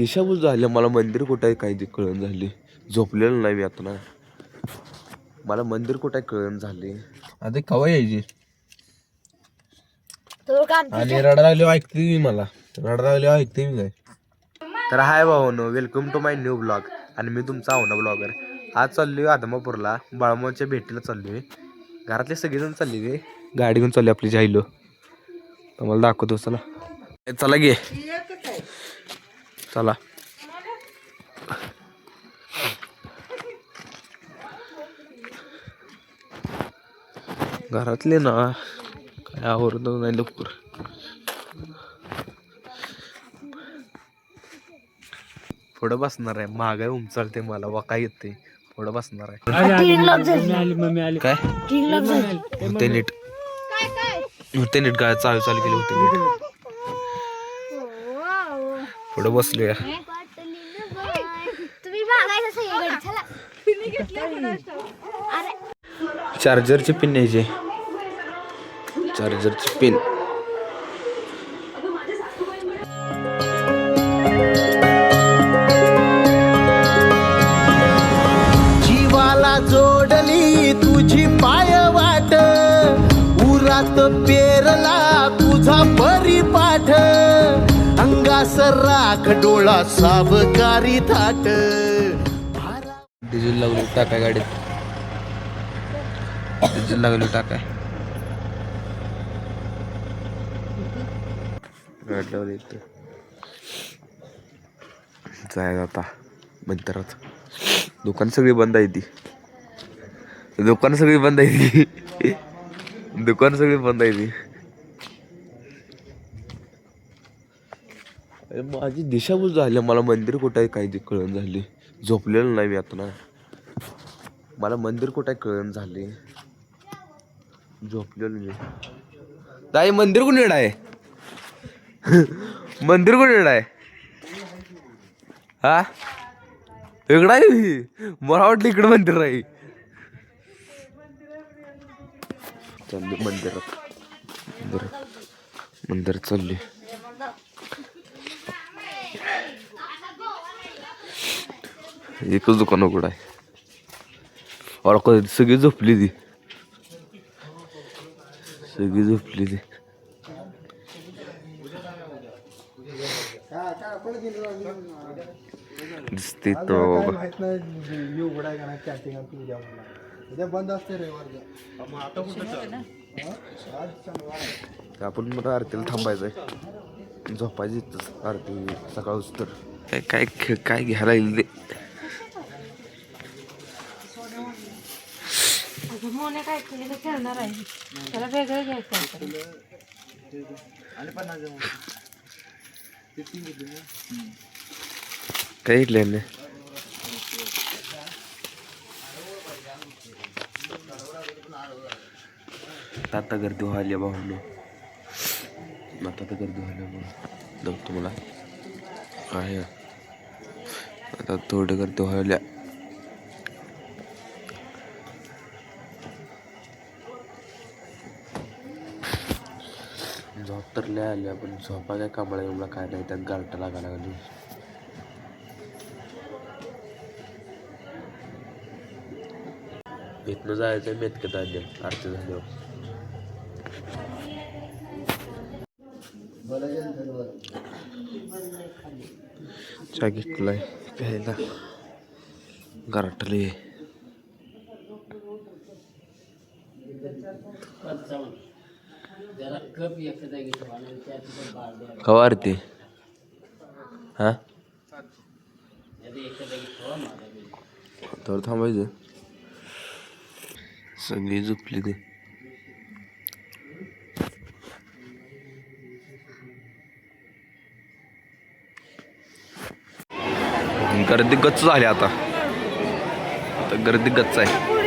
दिशाभूल झाली. मला मंदिर कुठं आहे काही कळण झाली. झोपलेलं नाही मी आता. ना मला मंदिर कुठं आहे कळण झाले. आता कवा यायची? तो काम आणि रडा लागले ऐकते मी मला. रडा लागले ऐकते मी काय? तर hi भावानो welcome to my new blog आणि मी तुमचा आवना ब्लॉगर आज चाललोय आदमापूरला. बाळमाच्या भेटीला चाललोय. घरातले सगळेजण चालले रे गाडी घेऊन चालली आपली जायलो. तुम्हाला दाखवतो चला. चला गे. चला. घरातले ना काय आवडत नाही लवकर. पुढं बसणार आहे. महागाई उमचालते मला वाका येते. पुढं बसणार आहे. तीन लॉक झाली. काय? तीन लॉक झाली. होते नीट. होते नीट गाय चालू चालू केली होते. नीट पुढे बसलोया. तुम्ही मागायचं सगळीकडे चला. अरे. चार्जरचे पिन न्यायचे चार्जरचे पिन. राख डोळा साबकारी थाट. डिझेल लागलो टाकाय गाडीत. डिझेल लागलो टाकाय. गाडी लावली इथं. जायला आता मंदिरात दुकान सगळी बंद आहे ती. दुकान सगळी बंद आहे ती. दुकान सगळी बंद आहे ती. माझी दिशाभूल झाली. मला मंदिर कुठं आहे काही कळण झाली. झोपलेलं नाही मी आता. ना मला मंदिर कुठं आहे कळण झाले. झोपलेलो मी ताई मंदिर कुठे आहे? मंदिर कुठे आहे? हा? इकडं आहे मी मला वाटलं इकडं मंदिर आहे. चालली मंदिरात मंदिरात मंदिरात चालली. एकच दुकान उघड आहे. ओळख कधी सगळी झोपली ती. सगळी झोपली ती. दिसते तो. आपण मला आरतीला थांबायचंय. झोपायची आरती सकाळ तर काय काय काय घ्यायला येईल ते? मोने काय केली? खेळणार आहे. त्याला वेगळं घ्यायचं आता गर्दी व्हायला भाऊ आता तर गर्दी व्हायला म्हणून जाऊ तुम्हाला. आहे. आता थोडं गर्दी व्हायला झोप तर लय आली पण झोपा काय कामाला मला काय नाही त्यात गारटा लागायला लागली. इथनं जायचं मेतकत आले आरती झाल्यावर. चा घेतलाय प्यायला. गारटले कवा आरती हा? तर थांबायचं. सगळी झोपली ते. गर्दी गच्च झाली आता. आता गर्दी गच्च आहे.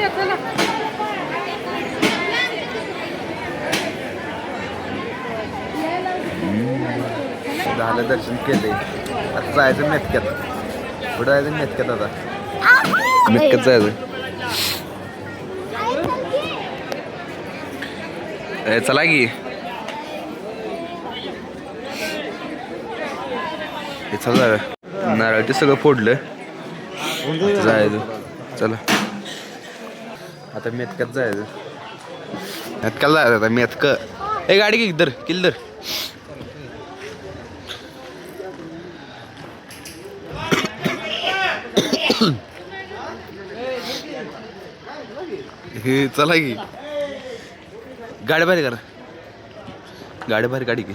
झालं दर्शन केलंय आता जायचं मेतक्यात. पुढं जायचं मेतक्यात आता. मेतक्यात जायचं. चला की. चला जाऊया नारळ ते सगळं फोडलं. जायचं. चला. आता मेतक्यात जायचं. मेतक्याला जायचं आता मेतक. ए गाडी घे दर हे चला की. गाडी भारी करा. गाडी भारी गाडी की.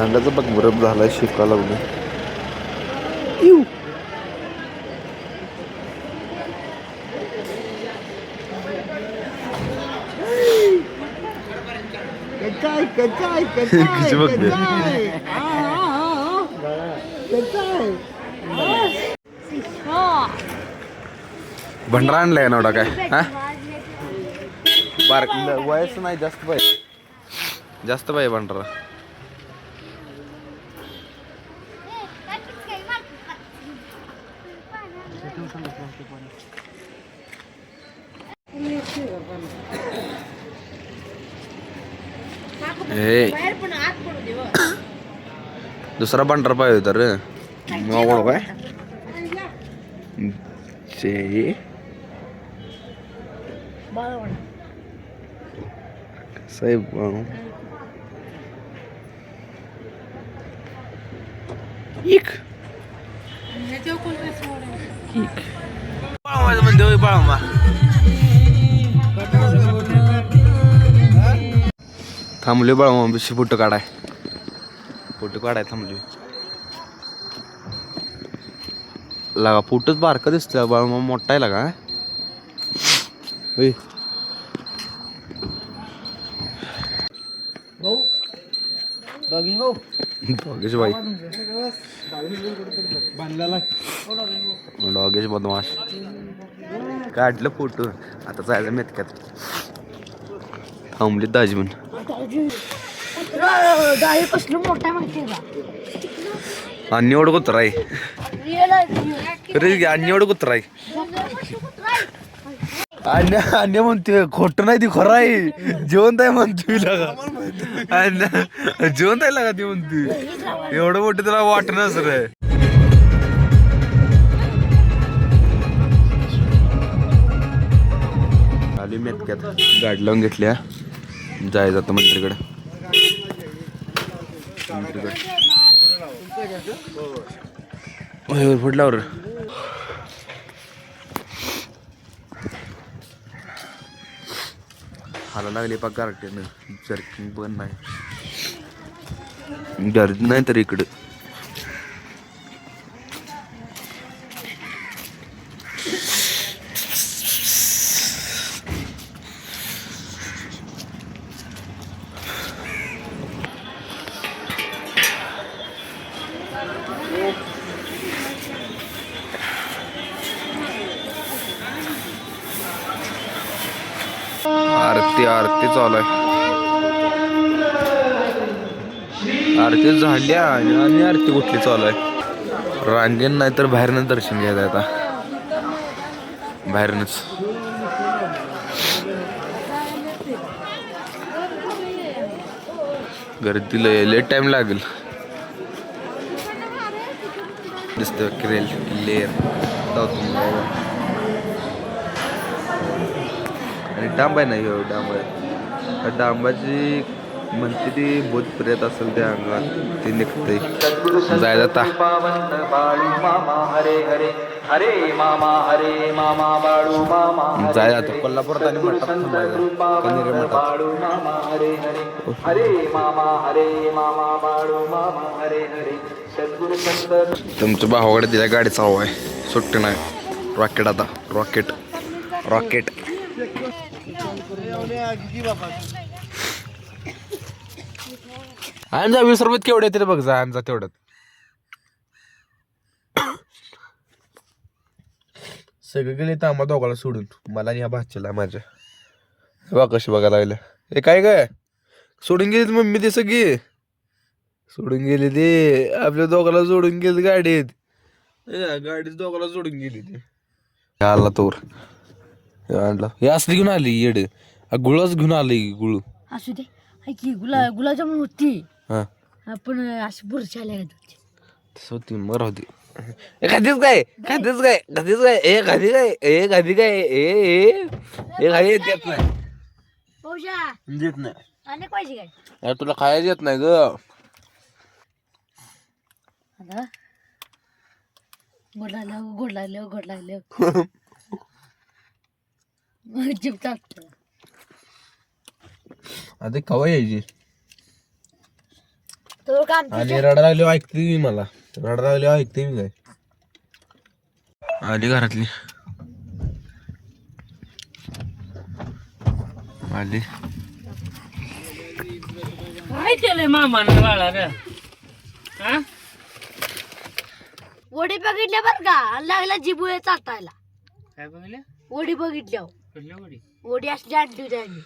अंड्याचं बघ बरं झाला शिका किती बघते. भंडारा आणलाय नवडा काय? हा? बार वयस नाही जास्त पाहिजे जास्त पाहिजे हे. दुसरा भंडारा पाहिजे होता रे. मग काय? जे. साहेब एक. थांबले बाळमा बिशी फोटो काढाय. फोटो काढाय थांबले लागा फोटोच बारका दिसतोय बाळमा मोठा आहे लागा होय भाऊ भाऊ. डॉगेश बांधलेला डॉगेश बदमाश. काढलं फोटो. आता जायचं मेतक्यात. थांबली दाजी म्हणून गाडी कसलं मोठा माहिती का आणि एवढं कुत्रा आहे. एवढं कुत्रा आहे अन्य अन्य म्हणतोय खोटं नाही ती खरं आहे. जिवंत आहे म्हणतोय लागा अन्य जिवंत आहे लागा ती म्हणतोय. एवढं मोठं त्याला वाटणं सर आली मेतक्यात. गाडी लावून घेतल्या जायचं आता मंत्रीकडे मंत्रीकडे फुटल्यावर हाला लागली पा गारट्यानं जर्किंग पण नाही गर्दी नाही तर इकडं आरती आरती चालू आहे. आरती झाल्या आणि आणि आरती कुठली चालू आहे? रांगेन नाही तर बाहेरनं दर्शन घ्यायचं आता. बाहेरनच. गर्दी लय लेट टाइम लागेल. दिसतं क्रेल लेअर आणि डांब नाही हो डांब आहे डांबाची म्हणते ती भूत प्रेत असेल त्या अंगात ते निघते जाय जाता. पावन बाळू मामा हरे हरे हरे मामा हरे मामा बाळू मामा जाय आता कोल्हापुरात आणि मठात मामा हरे मामा हरे मामा बाळू मामा हरे हरे सद्गुरु संत भावाकडे दिल्या गाडीचा हवा आहे. सुट्टी नाही. रॉकेट आता. रॉकेट. रॉकेट. आमचा वीस रुपयात केवढे येते रे बघ जा आमचा तेवढ्यात. सगळे गेले तर आम्हा दोघाला सोडून. मला आणि ह्या भाच्याला माझ्या. बा कशी बघायला लागलं हे काय काय सोडून गेली मम्मी ते सगळी. सोडून गेली ते. आपल्या दोघाला सोडून गेली गाडीत. गाडीच गाडीत दोघाला सोडून गेली ते. आला तोर आणला. हे असली घेऊन आली येड. हा गुळच घेऊन आली गुळ. असू दे. हाय की गुला गुलाबजामुन होती. हा. आपण अशी बुरशी आल्या होती. तसं होती मग राहू दे ए खातीस काय? खातीस काय? खातीस काय? ए खाती काय? ए खाती काय? ए ए. ए खाई देत नाही. भाऊजा देत नाही. आणि पाहिजे काय अरे तुला खायला येत नाही ग. आता गोड लागलं गोड लागलं गोड लागलं. जीभ आता कवा यायची? तो काम आणि रडा लागली ऐकते मी मला. रडा लागली ऐकते मी काय. आली घरातली. आली. काय केलंय मामानं बाळा रे? हा? वडी बघितल्या बर का? लागला जिबुळे चाटायला. काय बघले वडी बघितल्या कुठल्या गोडी वडी असली आणली होती आम्ही